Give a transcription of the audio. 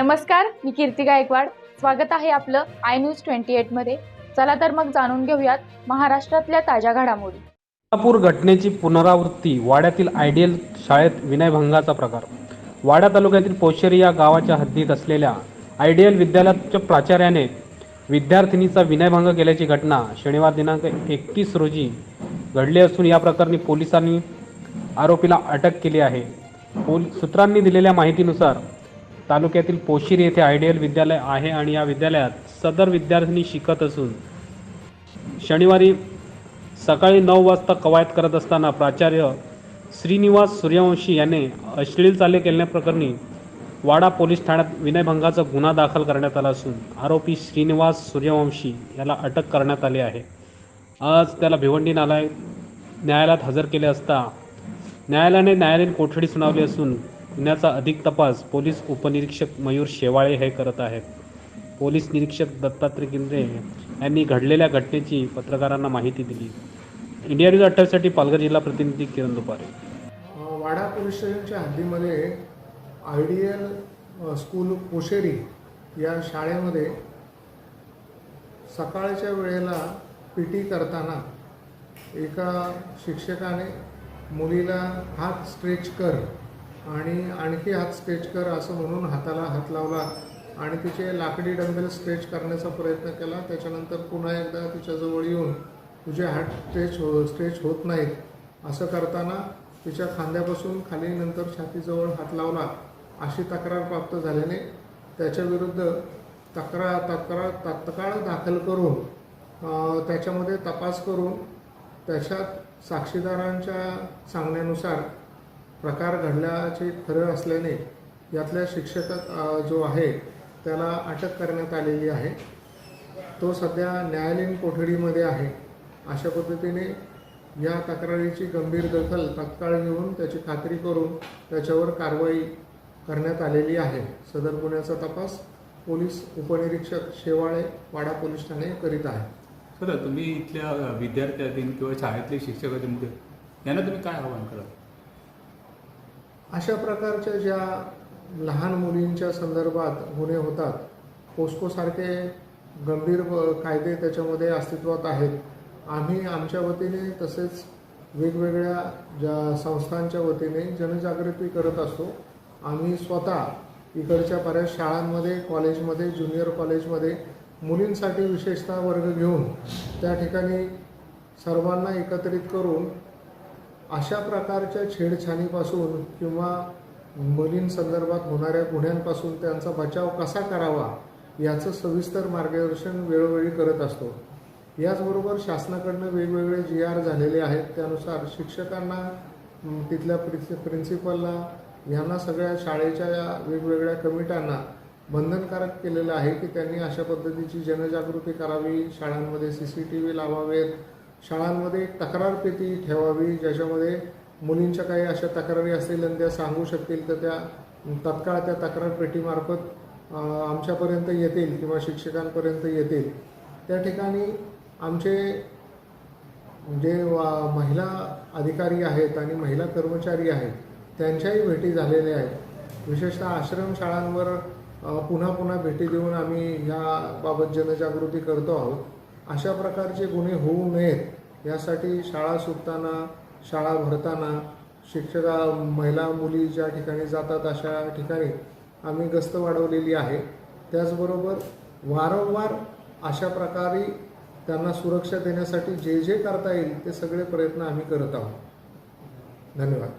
नमस्कार मी कीर्ती गायकवाड. स्वागत आहे आपलं आय न्यूज ट्वेंटी एटमध्ये चला तर मग जाणून घेऊयात महाराष्ट्रातल्या ताज्या घडामोडी. कोल्हापूर घटनेची पुनरावृत्ती वाड्यातील आयडियल शाळेत विनयभंगाचा प्रकार. वाडा तालुक्यातील पोशेरी या गावाच्या हद्दीत असलेल्या आयडियल विद्यालयाच्या प्राचार्याने विद्यार्थिनीचा विनयभंग केल्याची घटना शनिवार दिनांक एकतीस रोजी घडली असून या प्रकरणी पोलिसांनी आरोपीला अटक केली आहे. पोल सूत्रांनी दिलेल्या माहितीनुसार तालुक्यातील पोशिरी येथे आयडियल विद्यालय आहे आणि या विद्यालयात सदर विद्यार्थिनी शिकत असून शनिवारी सकाळी नऊ वाजता कवायत करत असताना प्राचार्य श्रीनिवास सूर्यवंशी याने अश्लील चाले केल्याप्रकरणी वाडा पोलीस ठाण्यात विनयभंगाचा गुन्हा दाखल करण्यात आला असून आरोपी श्रीनिवास सूर्यवंशी याला अटक करण्यात आली आहे. आज त्याला भिवंडी नालाय न्यायालयात हजर केले असता न्यायालयाने न्यायालयीन कोठडी सुनावली असून गुन्ह्याचा अधिक तपास पोलीस उपनिरीक्षक मयूर शेवाळे हे करत आहेत. पोलीस निरीक्षक दत्तात्रय गिंद्रे यांनी घडलेल्या घटनेची पत्रकारांना माहिती दिली. इंडिया न्यूज अठ्ठावीससाठी पालघर जिल्हा प्रतिनिधी किरण दुपारे. वाडा पोलीस स्टेशनच्या हद्दीमध्ये आयडियल स्कूल पोशेरी या शाळेमध्ये सकाळच्या वेळेला पी टी करताना एका शिक्षकाने मुलीला हात स्ट्रेच कर आणि आणखी हात स्ट्रेच कर असं म्हणून हाताला हात लावला आणि तिचे लाकडी डंबेल स्ट्रेच करण्याचा प्रयत्न केला. त्याच्यानंतर पुन्हा एकदा तिच्याजवळ येऊन तुझे हात स्ट्रेच हो स्ट्रेच होत नाहीत असं करताना तिच्या खांद्यापासून खाली नंतर छातीजवळ हात लावला. अशी तक्रार प्राप्त झाल्याने त्याच्याविरुद्ध तक्रार तक्रार तत्काळ दाखल करून त्याच्यामध्ये तपास करून त्याच्यात साक्षीदारांच्या सांगण्यानुसार प्रकार घडल्याचे खरं असल्याने यातल्या शिक्षक जो आहे त्याला अटक करण्यात आलेली आहे. तो सध्या न्यायालयीन कोठडीमध्ये आहे. अशा पद्धतीने या तक्रारीची गंभीर दखल तत्काळ घेऊन त्याची खात्री करून त्याच्यावर कारवाई करण्यात आलेली आहे. सदर गुन्ह्याचा तपास पोलीस उपनिरीक्षक शेवाळे वाडा पोलीस ठाणे करीत आहे. सर तुम्ही इथल्या विद्यार्थ्यातील किंवा शाळेतले शिक्षक असतील यांना तुम्ही काय आव्हान कराल? अशा प्रकारच्या ज्या लहान मुलींच्या संदर्भात गुन्हे होतात पोस्कोसारखे गंभीर कायदे त्याच्यामध्ये अस्तित्वात आहेत. आम्ही आमच्या वतीने तसेच वेगवेगळ्या ज्या संस्थांच्या वतीने जनजागृती करत असतो. आम्ही स्वतः इकडच्या बऱ्याच शाळांमध्ये कॉलेजमध्ये ज्युनियर कॉलेजमध्ये मुलींसाठी विशेषतः वर्ग घेऊन त्या ठिकाणी सर्वांना एकत्रित करून अशा प्रकारच्या छेडछाणीपासून किंवा मुलींसंदर्भात होणाऱ्या गुन्ह्यांपासून त्यांचा बचाव कसा करावा याचं सविस्तर मार्गदर्शन वेळोवेळी करत असतो. याचबरोबर शासनाकडनं वेगवेगळे जी आर झालेले आहेत त्यानुसार शिक्षकांना तिथल्या प्रिन्सि प्रिन्सिपलला ह्यांना सगळ्या शाळेच्या या वेगवेगळ्या कमिट्यांना बंधनकारक केलेलं आहे की त्यांनी अशा पद्धतीची जनजागृती करावी शाळांमध्ये सी सी टी व्ही लावावेत शाळांमध्ये तक्रार पेटी ठेवावी ज्याच्यामध्ये मुलींच्या काही अशा तक्रारी असतील आणि त्या सांगू शकतील तर त्या तत्काळ त्या तक्रार पेटीमार्फत आमच्यापर्यंत येतील किंवा शिक्षकांपर्यंत येतील. त्या ठिकाणी आमचे जे वा- महिला अधिकारी आहेत आणि महिला कर्मचारी आहेत त्यांच्याही भेटी झालेल्या आहेत. विशेषतः आश्रम शाळांवर पुन्हा पुन्हा भेटी देऊन आम्ही याबाबत जनजागृती करतो आहोत. अशा प्रकारचे गुन्हे होऊ नयेत यासाठी शाळा सुटताना शाळा भरताना शिक्षका महिला मुली ज्या ठिकाणी जातात अशा ठिकाणी आम्ही गस्त वाढवलेली आहे. त्याचबरोबर वारंवार अशा प्रकारे त्यांना सुरक्षा देण्यासाठी जे जे करता येईल ते सगळे प्रयत्न आम्ही करत आहोत. धन्यवाद.